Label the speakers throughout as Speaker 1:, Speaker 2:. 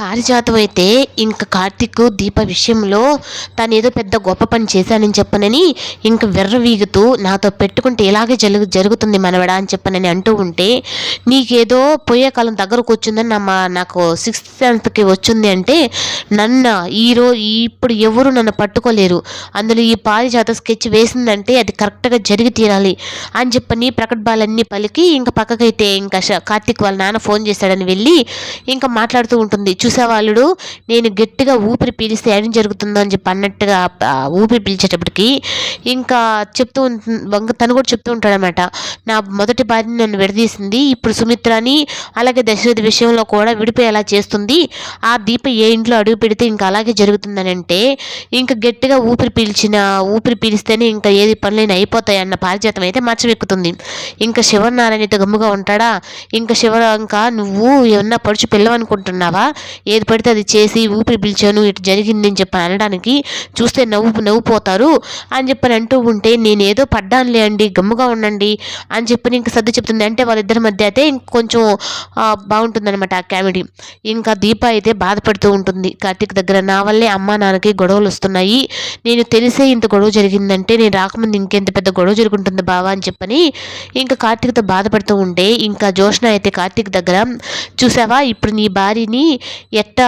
Speaker 1: పారిజాతం అయితే ఇంకా కార్తీక్ దీప విషయంలో తను ఏదో పెద్ద గొప్ప పని చేశానని చెప్పనని ఇంక విర్రవీగుతూ నాతో పెట్టుకుంటే ఇలాగే జరుగు జరుగుతుంది మనవడా అని చెప్పనని అంటూ ఉంటే నీకేదో పోయే కాలం దగ్గరకు వచ్చిందని నా నాకు సిక్స్త్ సెవెంత్కి వచ్చింది అంటే నన్ను ఈరో ఇప్పుడు ఎవరు నన్ను పట్టుకోలేరు. అందులో ఈ పారిజాత స్కెచ్ వేసిందంటే అది కరెక్ట్గా జరిగి తీరాలి అని చెప్పని ప్రకటబాలన్నీ పలికి ఇంకా పక్కకైతే ఇంకా కార్తిక్ కార్తీక్ వాళ్ళ నాన్న ఫోన్ చేశాడని వెళ్ళి ఇంకా మాట్లాడుతూ ఉంటుంది. చూసేవాళ్ళుడు నేను గట్టిగా ఊపిరి పీలిస్తే ఏం జరుగుతుందో అని చెప్పి అన్నట్టుగా ఊపిరి పీల్చేటప్పటికి ఇంకా చెప్తూ ఉంటుంది తను కూడా చెప్తూ ఉంటాడనమాట. నా మొదటి భార్యని నన్ను విడదీసింది ఇప్పుడు సుమిత్రని అలాగే దశరథి విషయంలో కూడా విడిపోయేలా చేస్తుంది. ఆ దీప ఏ ఇంట్లో అడుగు పెడితే ఇంకా అలాగే జరుగుతుందని అంటే ఇంకా గట్టిగా ఊపిరి పీల్చిన ఊపిరి పీలిస్తేనే ఇంకా ఏది పనులైనా అయిపోతాయి అన్న పారిజాతం అయితే మచ్చవెక్కుతుంది ఇంకా శివనారాయణతో గమ్ముగా ఉంటాడా? ఇంకా శివ ఇంకా నువ్వు ఏమన్నా పడుచు పిల్లవనుకుంటున్నావా ఏది పడితే అది చేసి ఊపిరి పిలిచాను ఇటు జరిగింది అని చెప్పి అనడానికి చూస్తే నవ్వు నవ్వుపోతారు అని చెప్పని అంటూ ఉంటే నేను ఏదో పడ్డానులే అండి గమ్ముగా ఉండండి అని చెప్పి ఇంకా సర్ది చెప్తుంది. అంటే వాళ్ళిద్దరి మధ్య అయితే ఇంకొంచెం బాగుంటుందన్నమాట ఆ కామెడీ. ఇంకా దీప అయితే బాధపడుతూ ఉంటుంది. కార్తీక్ దగ్గర నా వల్లే అమ్మా నాన్నకి గొడవలు వస్తున్నాయి. నేను తెలిసే ఇంత గొడవ జరిగిందంటే నేను రాకముందు ఇంకెంత పెద్ద గొడవ జరుగుంటుంది బావా అని చెప్పని ఇంకా కార్తీక్తో బాధపడుతూ ఉంటే ఇంకా జోష్న అయితే కార్తీక్ దగ్గర చూసావా ఇప్పుడు నీ భార్యని ఎట్టా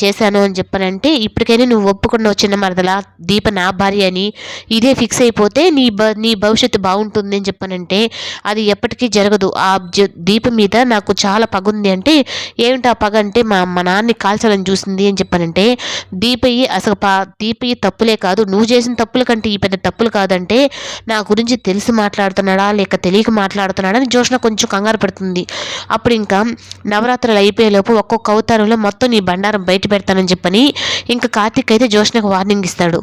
Speaker 1: చేశాను అని చెప్పనంటే ఇప్పటికైనా నువ్వు ఒప్పుకున్నావు చిన్న మరదలా దీప నా భార్య అని. ఇదే ఫిక్స్ అయిపోతే నీ బ నీ భవిష్యత్తు బాగుంటుంది అని చెప్పనంటే అది ఎప్పటికీ జరగదు. ఆ జ దీప మీద నాకు చాలా పగ ఉంది అంటే ఏమిటి ఆ పగ అంటే మా మా నాన్నని కాల్చాలని చూసింది అని చెప్పనంటే దీపయ్యి అసలు పా దీపయ్యి తప్పులే కాదు. నువ్వు చేసిన తప్పుల కంటే ఈ పెద్ద తప్పులు కాదంటే నా గురించి తెలిసి మాట్లాడుతున్నాడా లేక తెలియక మాట్లాడుతున్నాడా అని జోష్న కొంచెం కంగారు పడుతుంది. అప్పుడు ఇంకా నవరాత్రులు అయిపోయేలోపు ఒక్కొక్క అవతారంలో మొత్తం నీ బండారం బయట పెడతానని చెప్పని ఇంకా కార్తీక్ అయితే జోష్నకు వార్నింగ్ ఇస్తాడు.